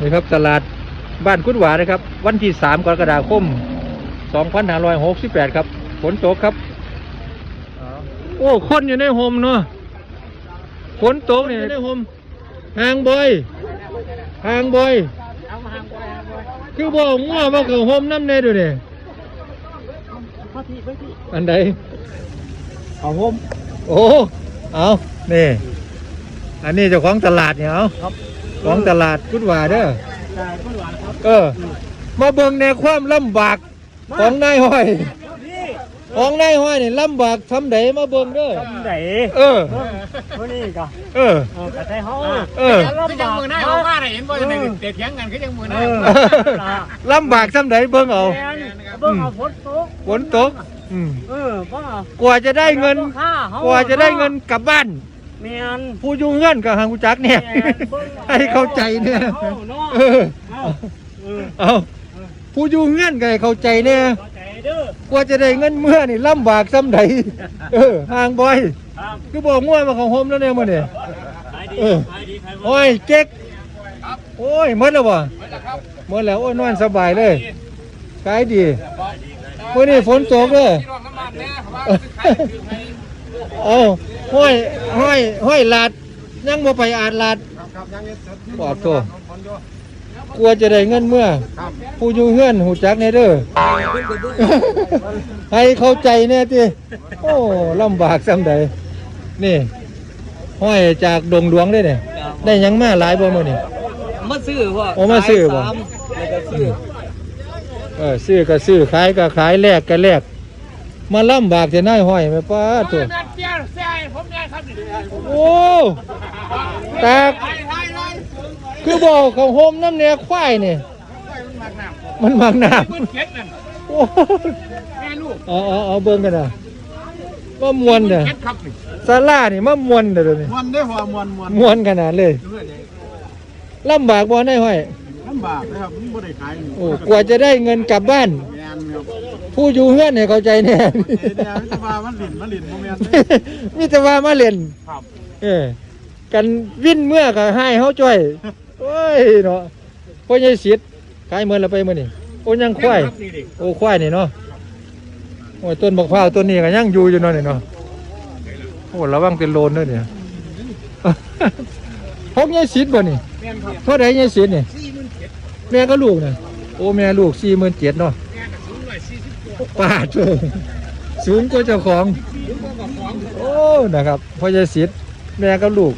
นี่ครับตลาดบ้านกุดหวานะครับ วันที่ 3 กรกฎาคม 2568 ครับฝนตกครับ โอ้คนอยู่ในโฮมเนาะฝนตกเนี่ยในโฮมห่างบ่อยห่างบ่อยคือบอกงัวมากับโฮมน้ำเนยดูเนี่ยอันใดเอาผมโอ้เอานี่อันนี้เจ้าของตลาดเนี่ยเอาครับ ของตลาดกุดหวาเด้อแต่ก็หวานครับเออ มาเบิ่งในความลำบากของนายห้อยนี่ของนายห้อยนี่ลำบากทำไดมาเบิ่งเด้อ ทำไหนเออเมื่อนี่ก็เออ เออกระไทห้องเออคือจังมือหน้าเขาว่าอะไรเห็นว่าจะเป็นเตะเถียงกันคือจังมือหเอน้าอลำบากทำไดเบิ่งเอา แมนเบิ่งเอาฝนตกฝนตกอืมเออบ้ากว่าจะได้เงินค่ากว่าจะได้เงินกลับบ้าน แมนผู้อยุ่งเงินกับหางกุจักเนี่ยให้เข้าใจเนี่ยเอาเนาะเออ เอาเออเอาผู้อยุ่งเงินก็ให้เข้าใจเนี่ยเข้าใจเด้อกว่าจะได้เงินเมื่อนี่ลำบากซ้ำใดเออห่างบ่อยครับคือบอกง่วมาของโฮมแล้วเนี่ยมื่อนี่ ขายดีเออ ขายดีขายหมดโอ้ยเจ๊กโอ้ยหมดแล้วบ่หมดแล้วโอ้ยนอนสบายเลยขายดีมื่อนี้ฝนตกเลยพี่น้องน้ำมันแน่เขาว่าขายถือให้ เอาห้อยห้อยห้อยลาดยังบ่ไปอาดลาดครับยังเสร็จปอดโตกลัวจะได้เงินเมื่อ ผู้อยู่เฮือนหูจักแน่เด้อให้เข้าใจแน่ติโอ้ลำบากซ้ำใดนี่ ห้อยจากดงหลวงได้เนี่ยได้หยังมาหลายบ่มื้อนี่มาซื้อพ่อโอ้มาซื้อบ่ขายสามแล้วก็ซื้อเออซื้อก็ซื้อขายก็ขายแลกก็แลก มาลำบากจะน่ายห้อยแม่ป้าตัวแม่เปี้ยเสียผมแน่ครับนี่โอ้ตากไทยไทยไทยคือบอกเขาโฮมน้ำเนียควายนี่มันหนักหนามันมักน้เพื่อนเก็ดนั่นำโอ้แม่ลูกเอาเอาเอาเบิ่งกันนะมามวนเด้อเก็ดครับนี่ซาลานี่มามวนเด้อเดี๋ยวนี้มวนได้หัวมวนมวนมวนขนาดเลยลำบากบ่ได้ห้อยลำบากนะครับมันบ่ได้ขายโอ้กว่าจะได้เงินกลับบ้านแม่นครับ ผู้อยู่เฮือนให้เข้าใจแน่ เดี๋ยวจะมามันหลินมันหลินโมเมนต์มีแต่ว่ามาเล่น ครับเออกันวิ่นเมื่อก็ให้เฮาจ้อยโอ้ยเนาะพ่อใหญ่สิทธิ์ขายเมื่อละไปมื้อนี่โอ้ยังควายนี่ดิโอ้ควายนี่เนาะโอ้ยต้นบักพร้าวต้นนี้ก็ยังอยู่อยู่เนาะนี่เนาะโอ้ระวังเป็นโลนด้วยเนี่ยพกยายสิทธิ์บ่นี่แม่นครับเท่าไหร่ยายสิทธิ์นี่สี่หมื่นเจ็ดแม่ก็ลูกน่ะโอ้แม่ลูกสี่หมื่นเจ็ดเนาะ ป้าโถสูงกว่าเจ้าของ โอ้ นะครับพ่อยายสิทธิ์แม่กับลูก